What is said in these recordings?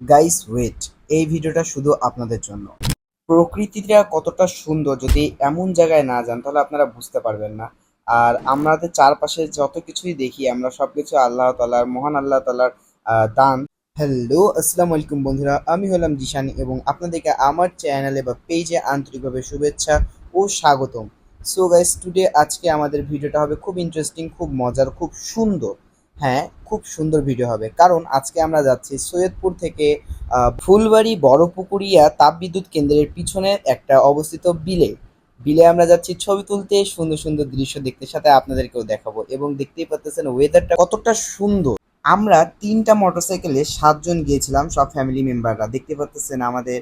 Guys wait এই ভিডিওটা শুধু আপনাদের জন্য। প্রকৃতিটা কতটা সুন্দর যদি এমন জায়গায় না যান, তাহলে আপনারা বুঝতে পারবেন না। আর আমাদের চারপাশে যত কিছুই দেখি, আমরা সবকিছু আল্লাহ তালার মহান আল্লাহ তালার দান। হ্যালো আসসালামু আলাইকুম বন্ধুরা। আমি হলাম জিশানি এবং আপনাদেরকে আমার চ্যানেলে বা পেজে আন্তরিকভাবে শুভেচ্ছা ও স্বাগতম। সো গাইস টুডে আজকে আমাদের ভিডিওটা হবে খুব ইন্টারেস্টিং খুব মজার, খুব সুন্দর। হ্যাঁ খুব সুন্দর ভিডিও হবে। কারণ আজকে আমরা যাচ্ছি সৈয়দপুর থেকে ফুলবাড়ি বড়পুকুরিয়া তাপবিদ্যুৎ কেন্দ্রের পিছনে একটা অবস্থিত বিলে। বিলে আমরা যাচ্ছি ছবি তুলতে, সুন্দর সুন্দর দৃশ্য দেখতে, সাথে আপনাদেরকেও দেখাবো। এবং দেখতেই পাচ্ছেন ওয়েদারটা কতটা সুন্দর। আমরা তিনটা মোটরসাইকেলে সাতজন গিয়েছিলাম, সব ফ্যামিলি মেম্বাররা দেখতে পাচ্ছেন আমাদের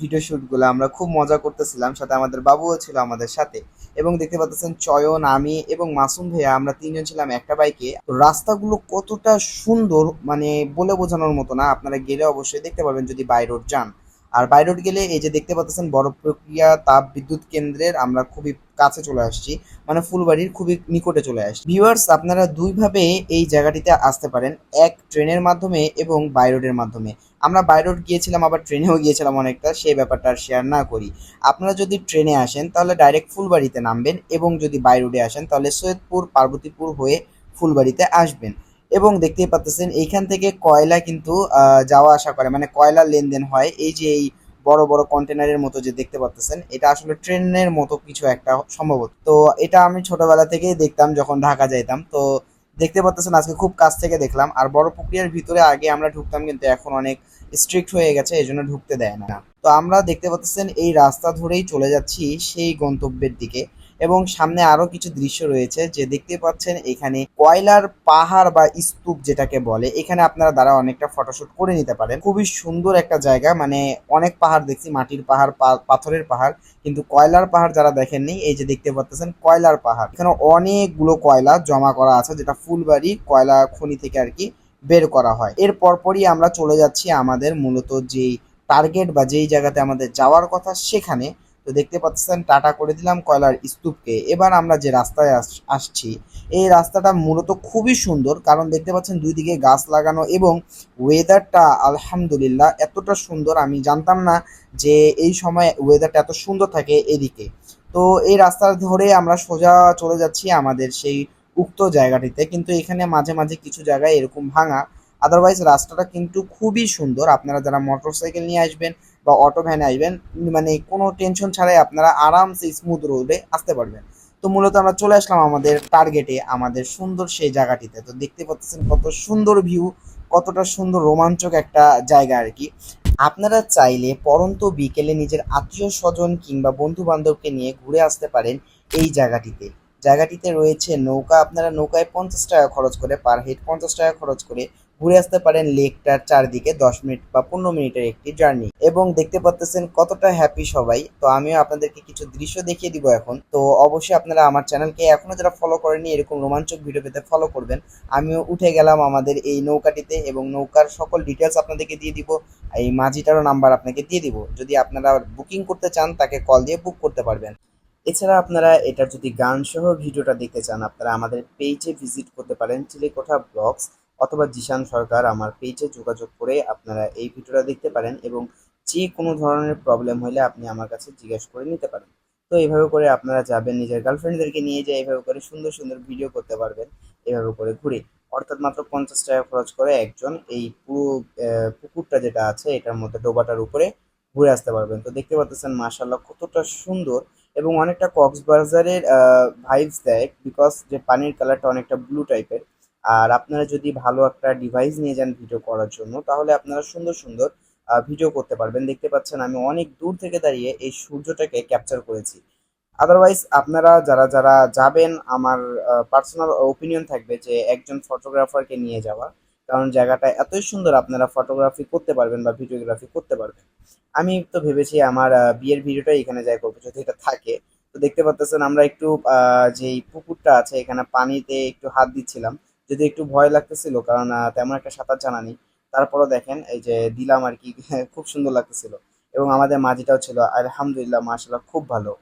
ভিডিও শুটগুলো আমরা খুব মজা করতেছিলাম, সাথে আমাদের বাবুও ছিল আমাদের সাথে। এবং দেখতে পাচ্ছেন চয়ন, আমি এবং মাসুম ভাইয়া, আমরা তিনজন ছিলাম একটা বাইকে। রাস্তাগুলো কতটা সুন্দর মানে বলে বোঝানোর মতো না, আপনারা গেলে অবশ্যই দেখতে পাবেন যদি বাই রোড যান। আর বাই রোড গেলে এই যে দেখতে পাচ্ছেন বড় প্রক্রিয়া তাপ বিদ্যুৎ কেন্দ্রের আমরা খুবই কাছে চলে আসছি মানে ফুলবাড়ির খুবই নিকটে চলে আসছি। ভিউয়ার্স আপনারা দুইভাবে এই জায়গাটিতে আসতে পারেন, এক ট্রেনের মাধ্যমে এবং বাই রোডের মাধ্যমে। আমরা বাই রোড গিয়েছিলাম, আবার ট্রেনেও গিয়েছিলাম অনেকটা সেই ব্যাপারটা শেয়ার না করি। আপনারা যদি ট্রেনে আসেন, তাহলে ডাইরেক্ট ফুলবাড়িতে নামবেন এবং যদি বাই রোডে আসেন, তাহলে সৈয়দপুর, পার্বতীপুর হয়ে ফুলবাড়িতে আসবেন। এবং দেখতেই পাচ্ছেন এইখান থেকে কয়লা কিন্তু যাওয়া আসা করে। মানে কয়লা লেনদেন হয়। এই যে এই বড় বড় কন্টেনারের মতো যে দেখতে পাচ্ছেন এটা আসলে ট্রেনের মতো কিছু একটা সম্ভবত। তো এটা আমি ছোটবেলা থেকেই দেখতাম যখন ঢাকা যাইতাম। তো দেখতে পাচ্ছেন আজকে খুব কাছ থেকে দেখলাম। আর বড় পুকুরিয়ার ভিতরে আগে আমরা ঢুকতাম কিন্তু এখন অনেক স্ট্রিক্ট হয়ে গেছে, এই জন্য ঢুকতে দেয় না। তো আমরা দেখতে পাচ্ছেন এই রাস্তা ধরেই চলে যাচ্ছি সেই গন্তব্যের দিকে। এবং সামনে আরও কিছু দৃশ্য রয়েছে যে দেখতে পাচ্ছেন এখানে কয়লার পাহাড় বা স্তূপ যেটাকে বলে, এখানে আপনারা দ্বারা অনেকটা ফটোশুট করে নিতে পারেন। খুবই সুন্দর একটা জায়গা মানে অনেক পাহাড় দেখছি, মাটির পাহাড় পাথরের পাহাড়, কিন্তু কয়লার পাহাড় যারা দেখেননি, এই যে দেখতে পাচ্ছেন কয়লার পাহাড়। এখানে অনেকগুলো কয়লা জমা করা আছে, যেটা ফুলবাড়ি কয়লা খনি থেকে আর কি বের করা হয়। এর পরপরই আমরা চলে যাচ্ছি আমাদের মূলত যেই টার্গেট বা যেই জায়গাতে আমাদের যাওয়ার কথা সেখানে। তো দেখতে পাচ্ছেন, টাটা করে দিলাম কয়লার স্তূপকে। এবার আমরা যে রাস্তায় আস- আসছি, এই রাস্তাটা মূলত খুবই সুন্দর, কারণ দেখতে পাচ্ছেন দুই দিকে গাছ লাগানো এবং ওয়েদারটা আলহামদুলিল্লাহ এতটা সুন্দর, আমি জানতাম না যে এই সময় ওয়েদারটা এত সুন্দর থাকে এদিকে। তো এই রাস্তা ধরে আমরা সোজা চলে যাচ্ছি আমাদের সেই উক্ত জায়গাটিতে, কিন্তু এখানে মাঝে মাঝে কিছু জায়গায় এরকম ভাঙা। আদারওয়াইজ রাস্তাটা কিন্তু খুবই সুন্দর, আপনারা যারা মোটরসাইকেল নিয়ে আসবেন বা অটো ভ্যানে আসবেন মানে কোনো টেনশন ছাড়াই আপনারা আরামসে স্মুথ রোডে আসতে পারবেন। তো মূলত আমরা চলে আসলাম আমাদের টার্গেটে আমাদের সুন্দর সেই জায়গাটিতে। তো দেখতে পাচ্ছেন কত সুন্দর ভিউ কতটা সুন্দর রোমাঞ্চক একটা জায়গা আর কি। আপনারা চাইলে পরন্ত বিকেলে নিজের আত্মীয় স্বজন কিংবা বন্ধু বান্ধবকে নিয়ে ঘুরে আসতে পারেন এই জায়গাটিতে। জায়গাটিতে রয়েছে নৌকা, আপনারা নৌকায় পঞ্চাশ টাকা খরচ করে পার হেড পঞ্চাশ টাকা খরচ করে ঘুরে আসতে পারেন লেকটার চারদিকে দশ মিনিট বা পনেরো মিনিটের একটি জার্নি। এবং দেখতে পাচ্তেছেন কতটা হ্যাপি সবাই। তো আমিও আপনাদেরকে কিছু দৃশ্য দেখিয়ে দিব এখন। তো অবশ্যই আপনারা আমার চ্যানেলকে এখনও যারা ফলো করেনি এরকম রোমাঞ্চক ভিডিও পেতে ফলো করবেন। আমিও উঠে গেলাম আমাদের এই নৌকাটিতে এবং নৌকার সকল ডিটেলস আপনাদেরকে দিয়ে দিব। এই মাঝিটারও নাম্বার আপনাকে দিয়ে দিব। যদি আপনারা বুকিং করতে চান, তাকে কল দিয়ে বুক করতে পারবেন। এছাড়া আপনারা এটার যদি গান সহ ভিডিওটা দেখতে চান, আপনারা আমাদের পেজে ভিজিট করতে পারেন চিলেকোঠা ব্লগস অথবা জিশান সরকার আমার পেজে যোগাযোগ করে আপনারা এই ভিডিওটা দেখতে পারেন এবং যে কোনো ধরনের প্রবলেম হলে আপনি আমার কাছে জিজ্ঞেস করে নিতে পারেন। তো এইভাবে করে আপনারা যাবেন, নিজের গার্লফ্রেন্ডদেরকে নিয়ে যেয়ে এইভাবে করে সুন্দর সুন্দর ভিডিও করতে পারবেন, এভাবে করে ঘুরে। অর্থাৎ মাত্র পঞ্চাশ টাকা খরচ করে একজন এই পুরো পুকুরটা যেটা আছে, এটার মধ্যে ডোবাটার উপরে ঘুরে আসতে পারবেন। তো দেখতে পাচ্ছেন মার্শাল্লাহ কতটা সুন্দর এবং অনেকটা কক্সবাজারের ভাইবস দেয় বিকজ যে পানির কালারটা অনেকটা ব্লু টাইপের আর আপনারা যদি ভালো একটা ডিভাইস নিয়ে যান ভিডিও করার জন্য, তাহলে আপনারা সুন্দর সুন্দর ভিডিও করতে পারবেন। দেখতে পাচ্ছেন আমি অনেক দূর থেকে দাঁড়িয়ে এই সূর্যটাকে ক্যাপচার করেছি। আদারওয়াইজ আপনারা যারা যারা যাবেন, আমার পার্সোনাল ওপিনিয়ন থাকবে যে একজন ফটোগ্রাফারকে নিয়ে যাওয়া, কারণ জায়গাটা এতই সুন্দর, আপনারা ফটোগ্রাফি করতে পারবেন বা ভিডিওগ্রাফি করতে পারবেন। আমি তো ভেবেছি আমার বিয়ের ভিডিওটা এখানে যাই করব, যদি এটা থাকে। তো দেখতে পাচ্ছেন আমরা একটু যেই পুকুরটা আছে, এখানে পানিতে একটু হাত দিচ্ছিলাম। যদি একটু ভয় লাগতেছিল, কারণ তেমন একটা সাঁতার জানা নেই। তারপরও দেখেন, এই যে দিলাম আর কি, খুব সুন্দর লাগতেছিল। এবং আমাদের মাঝিটাও ছিল, আলহামদুলিল্লাহ মাশাল্লাহ খুব ভালো।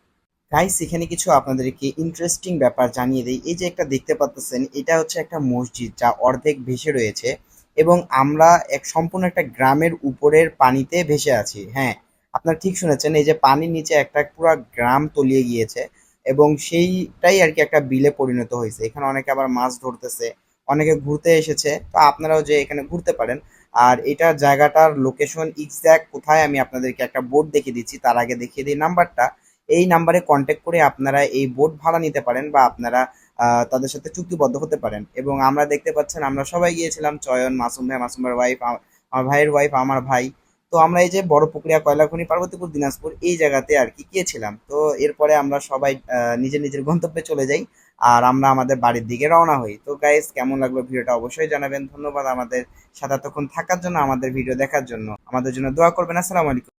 গাইস এখানে কিছু আপনাদেরকে ইন্টারেস্টিং ব্যাপার জানিয়ে দেই। এই যে একটা দেখতে পাচ্ছেন এটা হচ্ছে একটা মসজিদ যা অর্ধেক ভেসে রয়েছে এবং আমরা এক, সম্পূর্ণ একটা গ্রামের উপরের পানিতে ভেসে আছি। হ্যাঁ আপনারা ঠিক শুনেছেন, এই যে পানির নিচে একটা পুরো গ্রাম তলিয়ে গিয়েছে এবং সেইটাই আর কি একটা বিলে পরিণত হয়েছে। এখানে অনেকে আবার মাছ ধরতেছে অনেকে ঘুরতে এসেছে, তো আপনারাও যে এখানে ঘুরতে পারেন। আর এটা জায়গাটার লোকেশন এক্স্যাক্ট কোথায় আমি আপনাদেরকে একটা বোর্ড দেখিয়ে দিচ্ছি, তার আগে দেখিয়ে দিই নাম্বারটা এই নাম্বারে কন্ট্যাক্ট করে আপনারা এই বোট ভাড়া নিতে পারেন বা আপনারা তাদের সাথে চুক্তিবদ্ধ হতে পারেন। এবং আমরা দেখতে পাচ্ছেন আমরা সবাই গিয়েছিলাম, চয়ন, মাসুম ভাই মাসুমের ওয়াইফ আমার ভাইয়ের ওয়াইফ আমার ভাই। তো আমরা এই যে বড় পুকুরিয়া, কয়লাখনি, পার্বতীপুর, দিনাজপুর এই জায়গাতে আর কি গিয়েছিলাম। তো এরপরে আমরা সবাই নিজের নিজের গন্তব্যে চলে যাই। আর আমরা আমাদের বাড়ির দিকে রওনা হই। তো গাইস কেমন লাগল ভিডিওটা অবশ্যই জানাবেন। ধন্যবাদ আমাদের সাথে এতক্ষণ থাকার জন্য, আমাদের ভিডিও দেখার জন্য। আমাদের জন্য দোয়া করবেন। আসসালামু আলাইকুম।